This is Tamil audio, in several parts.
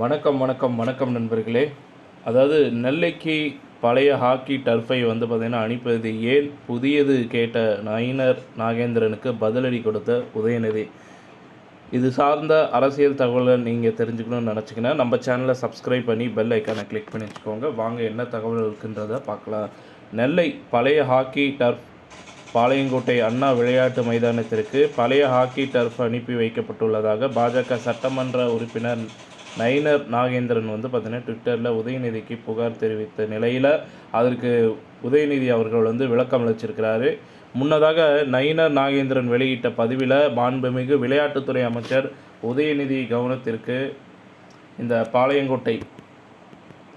வணக்கம் வணக்கம் வணக்கம் நண்பர்களே. அதாவது நெல்லைக்கு பழைய ஹாக்கி டர்ஃபை வந்து பார்த்திங்கன்னா அனுப்பியது ஏன் புதியது கேட்ட நயினர் நாகேந்திரனுக்கு பதிலடி கொடுத்த உதயநிதி. இது சார்ந்த அரசியல் தகவலை நீங்கள் தெரிஞ்சுக்கணும்னு நினச்சிங்கன்னா நம்ம சேனலை சப்ஸ்கிரைப் பண்ணி பெல் ஐக்கானை கிளிக் பண்ணி வச்சுக்கோங்க. வாங்க என்ன தகவல் இருக்குன்றதை பார்க்கலாம். நெல்லை பழைய ஹாக்கி டர்ஃப் பாளையங்கோட்டை அண்ணா விளையாட்டு மைதானத்திற்கு பழைய ஹாக்கி டர்ஃப் அனுப்பி வைக்கப்பட்டுள்ளதாக பாஜக சட்டமன்ற உறுப்பினர் நயினர் நாகேந்திரன் வந்து பார்த்தீங்கன்னா ட்விட்டரில் உதயநிதிக்கு புகார் தெரிவித்த நிலையில் அதற்கு உதயநிதி அவர்கள் வந்து விளக்கம் அளிச்சிருக்கிறாரு. முன்னதாக நயினர் நாகேந்திரன் வெளியிட்ட பதிவில் மாண்புமிகு விளையாட்டுத்துறை அமைச்சர் உதயநிதி கவனத்திற்கு இந்த பாளையங்கோட்டை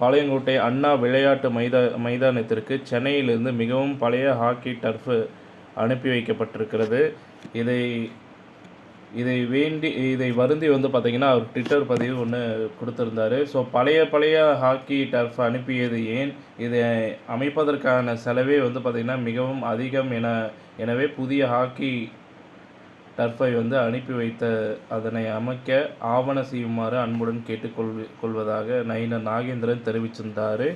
பாளையங்கோட்டை அண்ணா விளையாட்டு மைதா மைதானத்திற்கு சென்னையிலிருந்து மிகவும் பழைய ஹாக்கி டர்ஃபு அனுப்பி வைக்கப்பட்டிருக்கிறது. இதை இதை வேண்டி இதை வருந்தி வந்து பார்த்திங்கன்னா அவர் ட்விட்டர் பதிவு ஒன்று கொடுத்துருந்தாரு. ஸோ பழைய பழைய ஹாக்கி டர்ஃப் அனுப்பியது ஏன்? இதை அமைப்பதற்கான செலவே வந்து பார்த்திங்கன்னா மிகவும் அதிகம் என எனவே புதிய ஹாக்கி டர்ஃபை வந்து அனுப்பி வைத்த அதனை அமைக்க ஆவண செய்யுமாறு அன்புடன் கேட்டுக்கொள் கொள்வதாக நயினர் நாகேந்திரன் தெரிவிச்சிருந்தார்.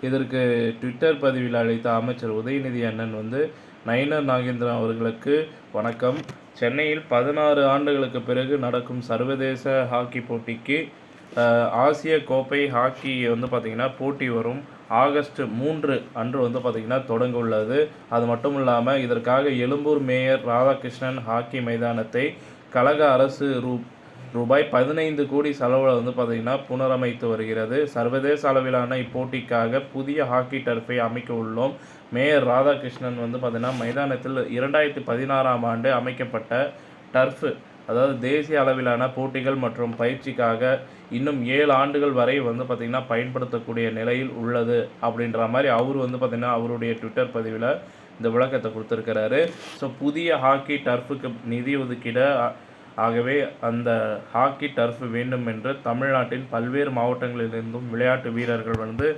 இதற்கு ட்விட்டர் பதிவில் அழைத்த அமைச்சர் உதயநிதி அண்ணன் வந்து நயினர் நாகேந்திரன் அவர்களுக்கு வணக்கம். சென்னையில் பதினாறு ஆண்டுகளுக்கு பிறகு நடக்கும் சர்வதேச ஹாக்கி போட்டிக்கு ஆசிய கோப்பை ஹாக்கி வந்து பார்த்திங்கன்னா போட்டி வரும். ஆகஸ்ட் மூன்று அன்று வந்து பார்த்திங்கன்னா தொடங்க உள்ளது. அது மட்டும் இல்லாமல் இதற்காக எழும்பூர் மேயர் ராதாகிருஷ்ணன் ஹாக்கி மைதானத்தை கழக அரசு ரூ ரூபாய் பதினைந்து கோடி செலவில் வந்து பார்த்திங்கன்னா புனரமைத்து வருகிறது. சர்வதேச அளவிலான இப்போட்டிக்காக புதிய ஹாக்கி டர்ஃபை அமைக்க உள்ளோம். மேயர் ராதாகிருஷ்ணன் வந்து பார்த்திங்கன்னா மைதானத்தில் இரண்டாயிரத்தி பதினாறாம் ஆண்டு அமைக்கப்பட்ட டர்ஃப் அதாவது தேசிய அளவிலான போட்டிகள் மற்றும் பயிற்சிக்காக இன்னும் ஏழு ஆண்டுகள் வரை வந்து பார்த்திங்கன்னா பயன்படுத்தக்கூடிய நிலையில் உள்ளது அப்படின்ற மாதிரி அவர் வந்து பார்த்திங்கன்னா அவருடைய ட்விட்டர் பதிவில் இந்த விளக்கத்தை கொடுத்துருக்கிறாரு. ஸோ புதிய ஹாக்கி டர்ஃபுக்கு நிதி ஒதுக்கிட ஆகவே அந்த ஹாக்கி டர்ஃப் வேண்டும் என்று தமிழ்நாட்டின் பல்வேறு மாவட்டங்களிலிருந்தும் விளையாட்டு வீரர்கள் வந்து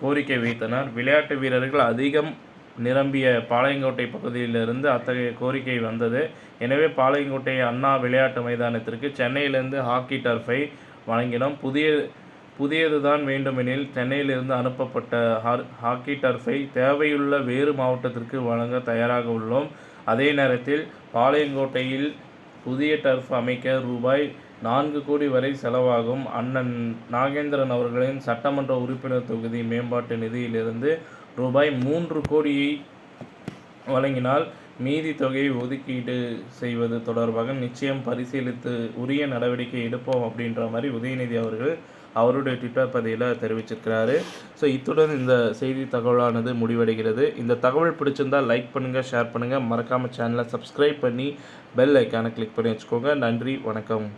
கோரிக்கை வைத்தனர். விளையாட்டு வீரர்கள் அதிகம் நிரம்பிய பாளையங்கோட்டை பகுதியிலிருந்து அத்தகைய கோரிக்கை வந்தது. எனவே பாளையங்கோட்டை அண்ணா விளையாட்டு மைதானத்திற்கு சென்னையிலிருந்து ஹாக்கி டர்ஃபை வழங்கினோம். புதிய புதியது தான் வேண்டுமெனில் சென்னையிலிருந்து அனுப்பப்பட்ட ஹா- ஹாக்கி டர்ஃபை தேவையுள்ள வேறு மாவட்டத்திற்கு வழங்க தயாராக உள்ளோம். அதே நேரத்தில் பாளையங்கோட்டையில் புதிய டர்ஃப் அமைக்க ரூபாய் நான்கு கோடி வரை செலவாகும். அண்ணன் நாகேந்திரன் அவர்களின் சட்டமன்ற உறுப்பினர் தொகுதி மேம்பாட்டு நிதியிலிருந்து ரூபாய் மூன்று கோடியை வழங்கினால் மீதி தொகையை ஒதுக்கீடு செய்வது தொடர்பாக நிச்சயம் பரிசீலித்து உரிய நடவடிக்கை எடுப்போம் அப்படின்ற மாதிரி உதயநிதி அவர்கள் அவருடைய ட்விட்டர் பதிவில் தெரிவிச்சிருக்கிறாரு. ஸோ இத்துடன் இந்த செய்தி தகவலானது முடிவடைகிறது. இந்த தகவல் பிடிச்சிருந்தால் லைக் பண்ணுங்கள் ஷேர் பண்ணுங்கள் மறக்காமல் சேனலை சப்ஸ்கிரைப் பண்ணி பெல் ஐக்கானை கிளிக் பண்ணி வச்சுக்கோங்க. நன்றி வணக்கம்.